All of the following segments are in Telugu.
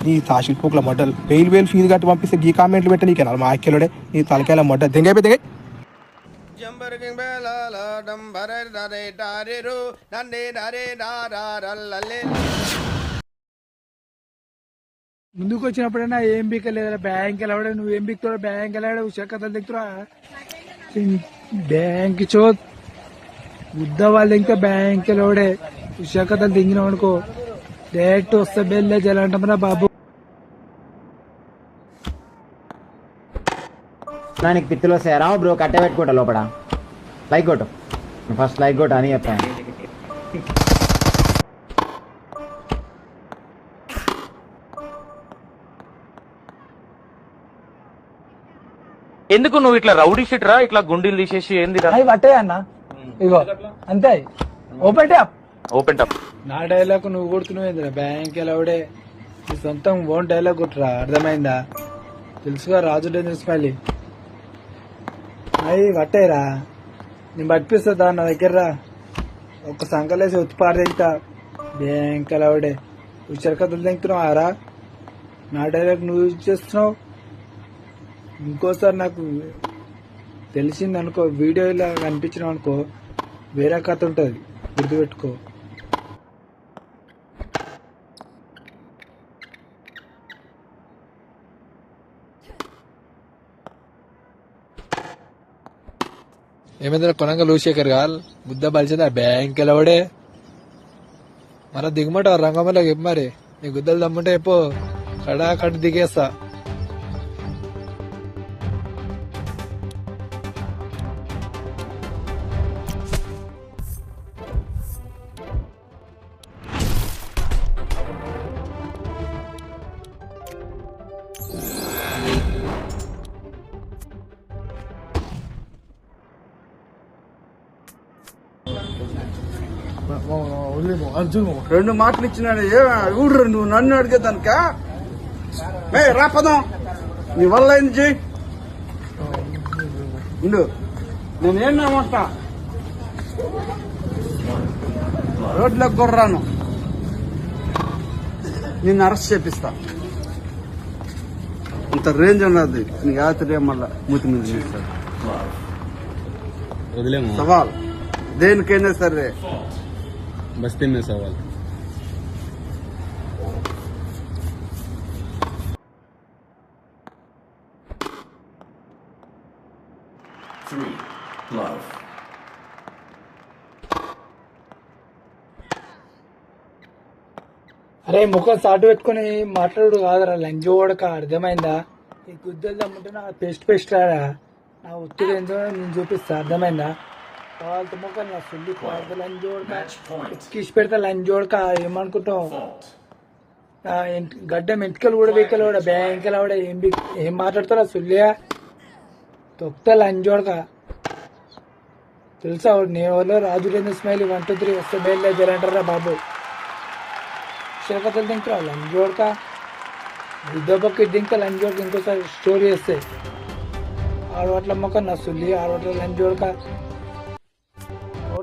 నీ తాషిల్ పూకుల మొడ్డలు వేలు వేలు ఫీజు కట్టి పంపిస్తే గీ కామెంట్లు పెట్ట నీకే మా ఆక్యలోడే నీ తలకాయల మొడ్డ దింగైపోయి దిగై జంబరకింగ్ బేలాల డంబర నరే డారెరు నన్నే నరే నారల్లలే ముందుకు వచ్చినప్పుడైనా ఏం బీకలేదురా బ్యాంక్ వెళ్ళాడే నువ్వు ఏం బీక్తావు బ్యాంక్ వెళ్ళాడు ఉషకథలు దిగుతురా బ్యాంక్ చో బుద్ధ వాళ్ళు ఇంకా బ్యాంక్ వెళ్ళాడే ఉషకథలు దిగినావు అనుకో డైరెక్ట్ వస్తే బెల్లే జలంటమరా బాబు నా నీకు పిత్తులు వస్తాయి రావు బ్రో కట్ట పెట్టుకుంటా లోపల. లైక్ కొట్టు. ఫస్ట్ లైక్ కొట్టు అని చెప్పాను ఎందుకు నువ్వు ఇట్లా రౌడీ షీట్ రా? ఇట్లా గుండీలు తీసేసి ఏంది అవి పట్టాయి అన్న. ఇగో అంతే. ఓపెన్ ట్యాప్ ఓపెన్ టప్ నా డైలాగ్ నువ్వు కొడుతున్నావు బ్యాంక్ వెళ్ళాడే నీ సొంతం ఓన్ డైలాగ్ కొట్టురా? అర్థమైందా? తెలుసుగా రాజు డేంజర్ స్మైలీ అవి పట్టేరా నేను పట్టిస్తా నా దగ్గర రా ఒక సంకలేసి ఉత్పాడు తింటా బ్యాంక్ వెళ్ళాడే ఉచ్చర కథలు తింటున్నావు ఆరా నా డైరెక్ట్ నువ్వు యూజ్ చేస్తున్నావు. ఇంకోసారి నాకు తెలిసింది అనుకో వీడియోలో కనిపించినావు అనుకో వేరే కథ ఉంటుంది. గుర్తుపెట్టుకో. ఏమైందిరా? కొనంగా లూశేఖర్ గాల్ బుద్ధ బలిచింది ఆ బ్యాంక్ వెళ్ళవడే మన దిగుమట రంగంలో చెప్పు మరి? నీ గుద్దలు దమ్ముంటే చెప్పు కడా కట్ దిగేస్తా. రెండు మాటలు ఇచ్చినాడు ఏ ఊడ్రు నువ్వు నన్ను అడిగేదానిక మే రా పదం. నీ వల్ల చెయ్యి. ఉండు. నేనేం నమ్మంటా రోడ్లకు కొర్రాను నిన్ను అరెస్ట్ చేపిస్తా. ఇంత రేంజ్ ఉన్నది. నీ యాత్రే మళ్ళా? మూతి మీద. వదిలేము సవాల్. దేనికైనా సరే. బస్తీ మీద సవాల్. అరే ముఖం సాటు పెట్టుకుని మాట్లాడు కాదురా లంచ్ ఓడక అర్థమైందా? ఈ గుద్దలు దమ్ముంటే నా పేస్ట్ పేస్ట్ రారా నా ఒత్తిడి ఏందో నేను చూపిస్తా అర్థమైందా? కావాలంటే ముఖం నా సుల్లి కాదు లంచ్ ఓడక కిసి పెడతా లంచ్ ఓడక ఏమనుకుంటావు నా ఇంటి గడ్డం ఎంటికలు కూడా వెహికల్ కూడా బ్యాంకులు కూడా ఏం బి- ఏం మాట్లాడతారా సుల్లియా తొక్తా లంచ్ ఓడక తెలుసా నేను వాళ్ళు రాజులేంద్ర స్మైల్ వన్ టూ త్రీ వస్తే బయలుదేరి జరంటారా బాబు కథలు తింటారా లంచ్ జోడక ఇద్దొక్క ఇంకా లంచ్ జోడక ఇంకోసారి స్టోరీ వేస్తే ఆడవట్ల మొక్క నా సుల్లి ఆడవట్ల లంచ్ జోడక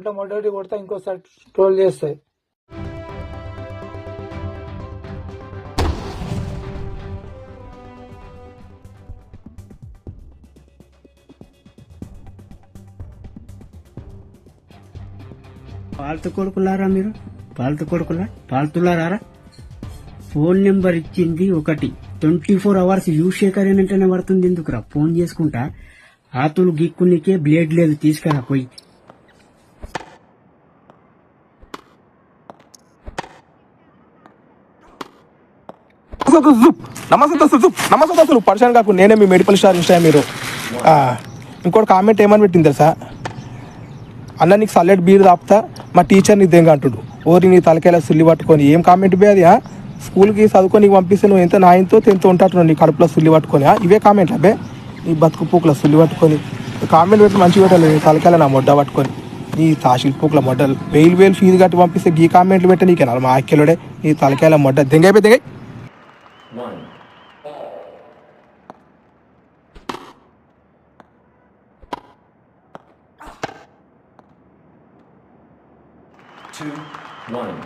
ఒకట మొదటి కొడతా ఇంకోసారి ట్రోల్ చేస్తాయి పాలతు కొడుకులారా మీరు? పాలతు కొడుకులా? పాలతులారా ఫోన్ నెంబర్ ఇచ్చింది ఒకటి. ట్వంటీ ఫోర్ అవర్స్ యూజ్ చేయకరేనంటేనే పడుతుంది ఎందుకురా? ఫోన్ చేసుకుంటా. ఆతులు గిక్కునికే బ్లేడ్ లేదు తీసుకురా పోయి. నమస్తే అసలు నమస్తే కాకుండా పరిశాన్ కాకు నేనే మీ మెడికల్ స్టార్ ఇన్స్టా మీరు ఇంకోటి కామెంట్ ఏమని పెట్టింది తెలుసా అన్న నీకు సల్లెట్ బీర్ తాపుతా మా టీచర్ నీ దేంగా అంటుడు ఓరి నీ తలకాయల సుల్లి పట్టుకొని ఏం కామెంట్ పోయేది ఆ? స్కూల్కి చదువుకొని నీకు పంపిస్తే నువ్వు ఎంత నాయంతో ఎంత ఉంటాడు నీ కడుపులో సుల్లి పట్టుకొని ఇవే కామెంట్ అబ్బే నీ బతుకు పూకుల సుల్లి పట్టుకొని కామెంట్ పెట్టి మంచిగా పెట్టాలి నీ తలకాయల నా మొడ్డ పట్టుకొని నీ తాషిల్ పూకుల మొడ్డలు వేలు వేలు ఫీజు కట్టి పంపిస్తే గీ కామెంట్లు పెట్టే నీకే మా ఆక్యలోడే నీ తలకాయల మొడ్డ దెంగైపోయి దెంగై two, one.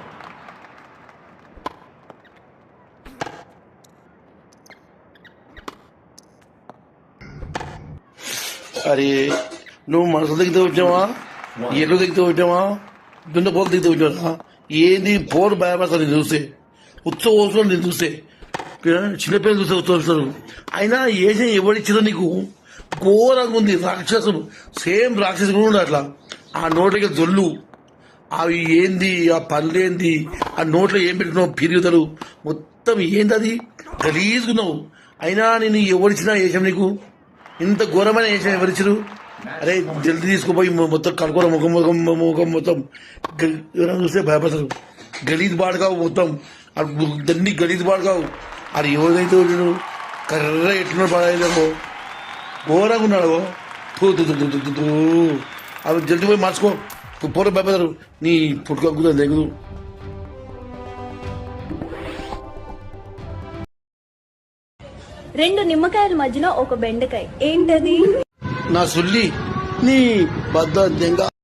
అరే నువ్వు మనసు దిగితే వచ్చావా? ఎల్లు దిగుతూ వచ్చావా? దుండపోలు దిగుతూ వచ్చావా? ఏది పోరు భయపడతారు నేను చూస్తే? ఉత్సవం వస్తున్నాడు నేను చూస్తే? చిన్నపిల్లలు చూస్తే ఉత్సవం అయినా ఏజీ ఎవరిచ్చిందో నీకు? ఘోరంగా ఉంది రాక్షసుడు. సేమ్ రాక్షసుడు కూడా అట్లా. ఆ నోటికి దొల్లు అవి ఏంది ఆ పనులేంది ఆ నోట్లో ఏం పెట్టుకున్నావు పిరుగుదలు మొత్తం ఏంది అది గలీజుకున్నావు అయినా నేను ఎవరిచ్చినా వేసాం నీకు? ఇంత ఘోరమైన వేసాం ఎవరిచ్చారు అరే జల్దీ తీసుకుపోయి మొత్తం కనుకోర ముఖం ముఖం ముఖం మొత్తం. ఎవరైనా చూస్తే భయపడతారు. గలీజ్ బాడుకావు మొత్తం. దాన్ని గలీజ్ బాడుకావు అది ఎవరైతే ఉన్నాడు కర్ర ఎట్లున్నాడు పడలేమో ఘోరంగా ఉన్నాడు తూ తూ. అవి జల్దీ పోయి మార్చుకో. పోర భయపడతారు నీ పుట్టుకోకుండా తెగుదు రెండు నిమ్మకాయల మధ్యలో ఒక బెండకాయ. ఏంటది? నా సుల్లి నీ బద్ద దెంగ.